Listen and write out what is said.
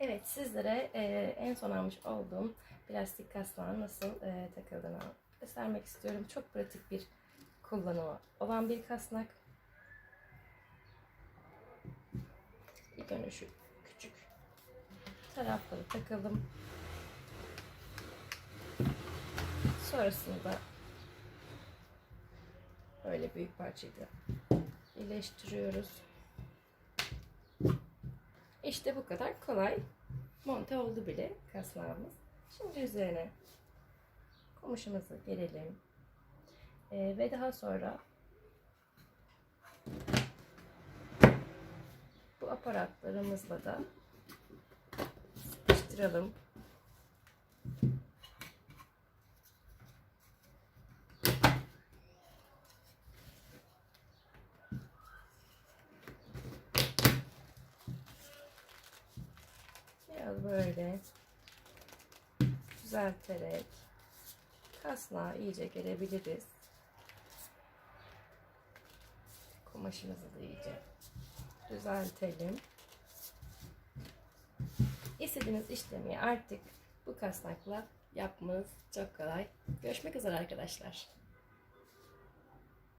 Evet sizlere e, en son almış olduğum plastik kasnağın nasıl e, takıldığını göstermek istiyorum. Çok pratik bir kullanımı olan bir kasnak. İlk önce şu küçük tarafları takalım. Sonrasında böyle büyük parçayı da birleştiriyoruz. İşte bu kadar kolay. Monte oldu bile kasnağımız. Şimdi üzerine komuşumuzu gerelim. Ee, ve daha sonra bu aparatlarımızla da sıkıştıralım. Biraz böyle düzelterek kasnağı iyice gerebiliriz. Kumaşımızı da iyice düzeltelim. İstediğiniz işlemi artık bu kasnakla yapmanız çok kolay. Görüşmek üzere arkadaşlar.